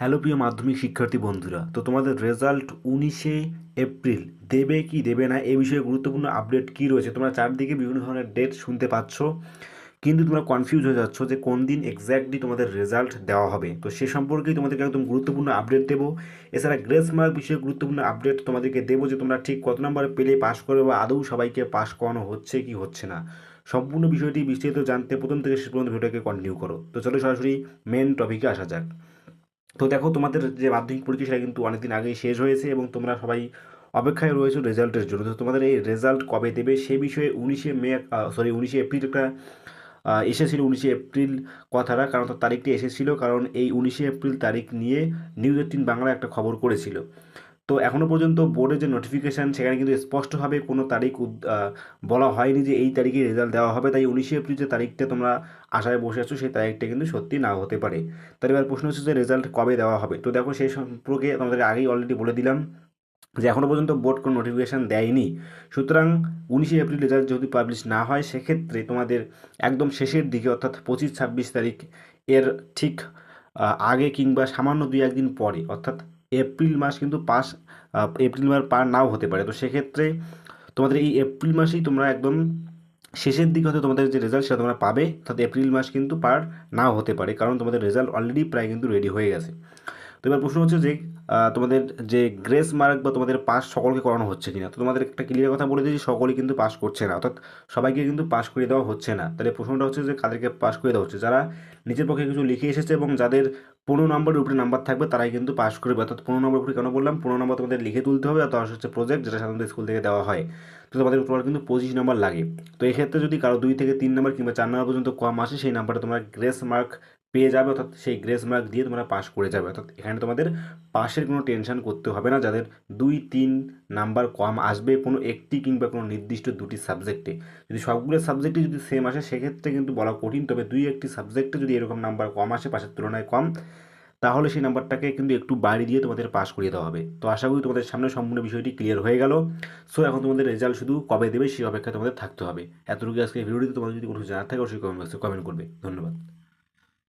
Hello প্রিয় মাধ্যমিক শিক্ষার্থী বন্ধুরা, তো তোমাদের রেজাল্ট উনিশে এপ্রিল, দেবে কি দেবে না এ বিষয়ে গুরুত্বপূর্ণ আপডেট কি রয়েছে তোমরা চারদিকে বিভিন্ন ধরনের ডেট শুনতে পাচ্ছ। কিন্তু তোমরা কনফিউজ হয়ে যাচ্ছ যে কোন দিন এক্স্যাক্টলি তোমাদের রেজাল্ট দেওয়া হবে। তো সে সম্পর্কেই তোমাদেরকে একদম গুরুত্বপূর্ণ আপডেট দেবো। এছাড়া গ্রেস মার্ক বিষয়ে গুরুত্বপূর্ণ আপডেট তোমাদেরকে দেবো যে তোমরা ঠিক কত নম্বরে পেলে পাস করবে বা আদৌ সবাইকে পাস করানো হচ্ছে কি হচ্ছে না। সম্পূর্ণ বিষয়টি বিস্তারিত জানতে প্রথম থেকে শেষ পর্যন্ত ভিডিওটাকে কন্টিনিউ করো। তো চলো সরাসরি মেন টপিকে আসা যাক। তো দেখো, তোমাদের যে মাধ্যমিক পরীক্ষা সেটা কিন্তু অনেকদিন আগেই শেষ হয়েছে এবং তোমরা সবাই অপেক্ষায় রয়েছে রেজাল্টের জন্য। তো তোমাদের এই রেজাল্ট কবে দেবে সে বিষয়ে উনিশে মে সরি উনিশে এপ্রিল একটা এসেছিল উনিশে এপ্রিল কথাটা, কারণ তার তারিখটি এসেছিল, কারণ এই উনিশে এপ্রিল তারিখ নিয়ে নিউজ এইটিন বাংলা একটা খবর করেছিল। তো এখনও পর্যন্ত বোর্ডের যে নোটিফিকেশান সেখানে কিন্তু স্পষ্টভাবে কোনো তারিখ বলা হয়নি যে এই তারিখে রেজাল্ট দেওয়া হবে। তাই উনিশে এপ্রিল যে তারিখটা তোমরা আশায় বসে আছো, সেই তারিখটা কিন্তু সত্যি নাও হতে পারে। তাহলে এবার প্রশ্ন হচ্ছে যে রেজাল্ট কবে দেওয়া হবে? তো দেখো সেই সম্পর্কে তোমাদের আগেই অলরেডি বলে দিলাম যে এখনও পর্যন্ত বোর্ড কোনো নোটিফিকেশান দেয়নি। সুতরাং উনিশে এপ্রিল রেজাল্ট যদি পাবলিশ না হয়, সেক্ষেত্রে তোমাদের একদম শেষের দিকে, অর্থাৎ পঁচিশ ছাব্বিশ তারিখ এর ঠিক আগে কিংবা সামান্য দুই একদিন পরে, অর্থাৎ এপ্রিল মাস কিন্তু পাস এপ্রিল মাস পার নাও হতে পারে। তো সেক্ষেত্রে তোমাদের এই এপ্রিল মাসেই তোমরা একদম শেষের দিকে হতে তোমাদের যে রেজাল্ট সেটা তোমরা পাবে। অর্থাৎ এপ্রিল মাস কিন্তু পার নাও হতে পারে, কারণ তোমাদের রেজাল্ট অলরেডি প্রায় কিন্তু রেডি হয়ে গেছে। তো এবার প্রশ্ন হচ্ছে যে তোমাদের যে গ্রেস মার্ক বা তোমাদের পাস সকলকে করানো হচ্ছে কিনা? তো তোমাদের একটা ক্লিয়ার কথা বলে দিয়েছি সকলেই কিন্তু পাস করছে না, অর্থাৎ সবাইকে কিন্তু পাস করে দেওয়া হচ্ছে না। তাহলে প্রশ্নটা হচ্ছে যে কাদেরকে পাস করে দেওয়া হচ্ছে? যারা নিজের পক্ষে কিছু লিখে এসেছে এবং যাদের পনেরো নম্বরের উপরে নাম্বার থাকবে, তারাই কিন্তু পাস করবে। অর্থাৎ পনেরো নম্বর উপরে কেন বললাম? পনেরো নম্বর তোমাদের লিখে তুলতে হবে আর হচ্ছে প্রজেক্ট যেটা সাধারণত স্কুল থেকে দেওয়া হয়। তো তোমাদের টোটাল কিন্তু পঁচিশ নম্বর লাগে। তো এক্ষেত্রে যদি কারও দুই থেকে তিন নম্বর কিংবা চার নম্বর পর্যন্ত কম আসে, সেই নাম্বারটা তোমরা গ্রেস মার্ক পেয়ে যাবে, অর্থাৎ সেই গ্রেস মার্ক দিয়ে তোমরা পাস করে যাবে। অর্থাৎ এখানে তোমাদের পাশের কোনো টেনশন করতে হবে না, যাদের দুই, তিন নাম্বার কম আসবে কোনো একটি কিংবা কোনো নির্দিষ্ট দুটি সাবজেক্টে যদি সবগুলো সাবজেক্টে যদি সেম আসে, সেক্ষেত্রে কিন্তু বলা কঠিন, তবে দুই, একটি সাবজেক্টে যদি এরকম নাম্বার কম আসে, পাশের তুলনায় কম, তাহলে সেই নাম্বারটাকে কিন্তু একটু বাড়ি দিয়ে তোমাদের পাস করিয়ে দেওয়া হবে। তো আশা করি তোমাদের সামনে সম্পূর্ণ বিষয়টি ক্লিয়ার হয়ে গেল। সো এখন তোমাদের রেজাল্ট শুধু কবে দেবে, সেই অপেক্ষায় তোমাদের থাকতে হবে। এতটুকু আজকে ভিডিওটিতে তোমাদের যদি কোনো জানার থাকে, অবশ্যই কমেন্ট করবে। ধন্যবাদ।